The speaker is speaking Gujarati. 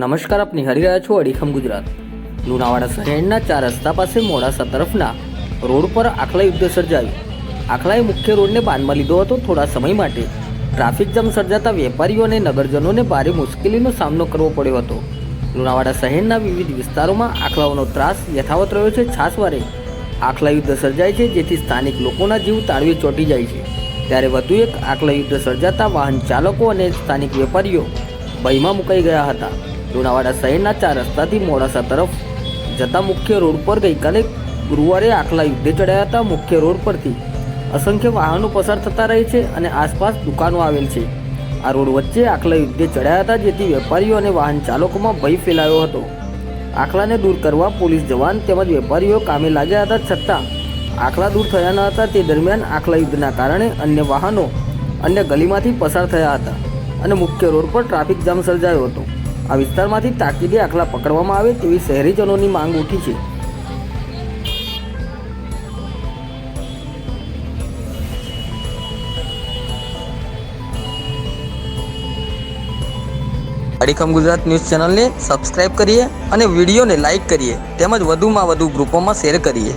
નમસ્કાર આપ નિહાળી રહ્યા છો અડીખમ ગુજરાત. લુણાવાડા શહેરના ચાર રસ્તા પાસે મોડાસા તરફના રોડ પર આખલા યુદ્ધ સર્જાયું. આખલાએ મુખ્ય રોડને બાંધમાં લીધો હતો થોડા સમય માટે. ટ્રાફિક જામ સર્જાતા વેપારીઓ અને નગરજનોને ભારે મુશ્કેલીનો સામનો કરવો પડ્યો હતો. લુણાવાડા શહેરના વિવિધ વિસ્તારોમાં આખલાઓનો ત્રાસ યથાવત રહ્યો છે. છાસવારે આખલા યુદ્ધ સર્જાય છે, જેથી સ્થાનિક લોકોના જીવ તાળવી ચોંટી જાય છે. ત્યારે વધુ એક આખલા યુદ્ધ સર્જાતા વાહન ચાલકો અને સ્થાનિક વેપારીઓ ભયમાં મુકાઈ ગયા હતા. લુણાવાડા શહેરના ચાર રસ્તાથી મોડાસા તરફ જતા મુખ્ય રોડ પર ગઈકાલે ગુરુવારે આખલા યુદ્ધે ચડ્યા હતા. મુખ્ય રોડ પરથી અસંખ્ય વાહનો પસાર થતા રહે છે અને આસપાસ દુકાનો આવેલ છે. આ રોડ વચ્ચે આખલા યુદ્ધે ચડ્યા હતા, જેથી વેપારીઓ અને વાહન ચાલકોમાં ભય ફેલાયો હતો. આખલાને દૂર કરવા પોલીસ જવાન તેમજ વેપારીઓ કામે લાગ્યા હતા, છતાં આખલા દૂર થયા ન હતા. તે દરમિયાન આખલા યુદ્ધના કારણે અન્ય વાહનો અન્ય ગલીમાંથી પસાર થયા હતા અને મુખ્ય રોડ પર ટ્રાફિક જામ સર્જાયો હતો. આ વિસ્તારમાંથી તાકીદે આખલા પકડવામાં આવે તેવી શહેરીજનોની માંગ ઉઠી છે. અડીખમ ગુજરાત ન્યૂઝ ચેનલને સબસ્ક્રાઇબ કરીએ અને વિડીયોને લાઇક કરીએ. તેમજ વધુમાં વધુ ગ્રુપોમાં શેર કરીએ.